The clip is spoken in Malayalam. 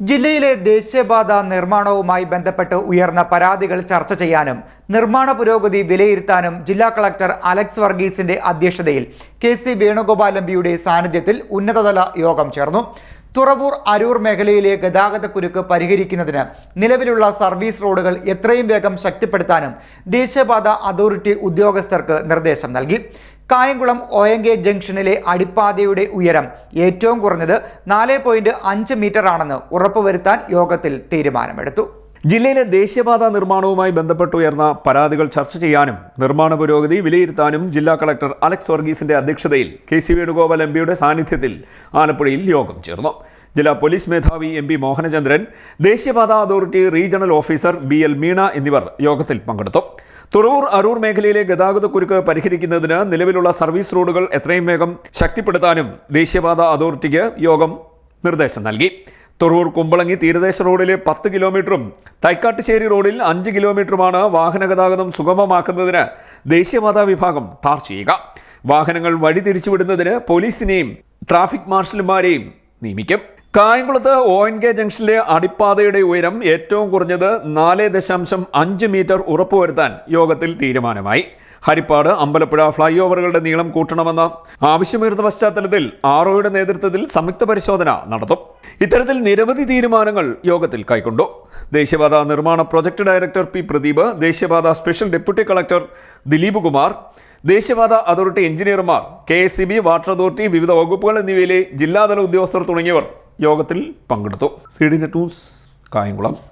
ജില്ലയിലെ ദേശീയപാത നിർമ്മാണവുമായി ബന്ധപ്പെട്ട് ഉയർന്ന പരാതികൾ ചർച്ച ചെയ്യാനും നിർമ്മാണ പുരോഗതി വിലയിരുത്താനും ജില്ലാ കളക്ടർ അലക്സ് വർഗീസിന്റെ അധ്യക്ഷതയിൽ കെ സി വേണുഗോപാൽ എം പിയുടെ സാന്നിധ്യത്തിൽ ഉന്നതതല യോഗം ചേർന്നു. തുറവൂർ അരൂർ മേഖലയിലെ ഗതാഗതക്കുരുക്ക് പരിഹരിക്കുന്നതിന് നിലവിലുള്ള സർവീസ് റോഡുകൾ എത്രയും വേഗം ശക്തിപ്പെടുത്താനും ദേശീയപാത അതോറിറ്റി ഉദ്യോഗസ്ഥർക്ക് നിർദ്ദേശം നൽകി. കായംകുളം ഒ എൻ കെ ജംഗ്ഷനിലെ അടിപ്പാതയുടെ ഉയരം ഏറ്റവും കുറഞ്ഞത് നാല് പോയിന്റ് അഞ്ച് മീറ്റർ ആണെന്ന് ഉറപ്പുവരുത്താൻ യോഗത്തിൽ തീരുമാനമെടുത്തു. ജില്ലയിലെ ദേശീയപാത നിർമ്മാണവുമായി ബന്ധപ്പെട്ട് ഉയർന്ന പരാതികൾ ചർച്ച ചെയ്യാനും നിർമ്മാണ പുരോഗതി വിലയിരുത്താനും ജില്ലാ കളക്ടർ അലക്സ് വർഗീസിന്റെ അധ്യക്ഷതയിൽ കെ സി വേണുഗോപാൽ എം പിയുടെ സാന്നിധ്യത്തിൽ ആലപ്പുഴയിൽ യോഗം ചേർന്നു. ജില്ലാ പോലീസ് മേധാവി എം പി മോഹനചന്ദ്രൻ ദേശീയപാതാ authority regional officer B L Meena എന്നിവർ യോഗത്തിൽ പങ്കെടുത്തു. തുറവൂർ അരൂർ മേഖലയിലെ ഗതാഗതക്കുരുക്ക് പരിഹരിക്കുന്നതിന് നിലവിലുള്ള സർവീസ് റോഡുകൾ എത്രയും വേഗം ശക്തിപ്പെടുത്താനും ദേശീയപാത അതോറിറ്റിക്ക് യോഗം നിർദ്ദേശം നൽകി. തുറവൂർ കുമ്പളങ്ങി തീരദേശ റോഡിലെ പത്ത് കിലോമീറ്ററും തൈക്കാട്ടുശ്ശേരി റോഡിൽ അഞ്ച് കിലോമീറ്ററുമാണ് വാഹന ഗതാഗതം സുഗമമാക്കുന്നതിന് ദേശീയപാതാ വിഭാഗം ടാർ ചെയ്യുക. വാഹനങ്ങൾ വഴി തിരിച്ചുവിടുന്നതിന് പോലീസിനെയും ട്രാഫിക് മാർഷലുമാരെയും നിയമിക്കും. കായംകുളത്ത് ഒ എൻ കെ ജംഗ്ഷനിലെ അടിപ്പാതയുടെ ഉയരം ഏറ്റവും കുറഞ്ഞത് നാല് ദശാംശം അഞ്ച് മീറ്റർ ഉറപ്പുവരുത്താൻ യോഗത്തിൽ തീരുമാനമായി. ഹരിപ്പാട് അമ്പലപ്പുഴ ഫ്ലൈ ഓവറുകളുടെ നീളം കൂട്ടണമെന്ന ആവശ്യമുയർന്ന പശ്ചാത്തലത്തിൽ ആർഒയുടെ നേതൃത്വത്തിൽ സംയുക്ത പരിശോധന നടത്തും. ഇത്തരത്തിൽ നിരവധി തീരുമാനങ്ങൾ യോഗത്തിൽ കൈക്കൊണ്ടു. ദേശീയപാത നിർമ്മാണ പ്രൊജക്ട് ഡയറക്ടർ പി പ്രദീപ് ദേശീയപാത special deputy collector Dileep Kumar ദേശീയപാത അതോറിറ്റി എഞ്ചിനീയർമാർ കെ വാട്ടർ അതോറിറ്റി വിവിധ വകുപ്പുകൾ എന്നിവയിലെ ജില്ലാതല ഉദ്യോഗസ്ഥർ തുടങ്ങിയവർ യോഗത്തിൽ പങ്കെടുത്തു. C D net news Kayamkulam.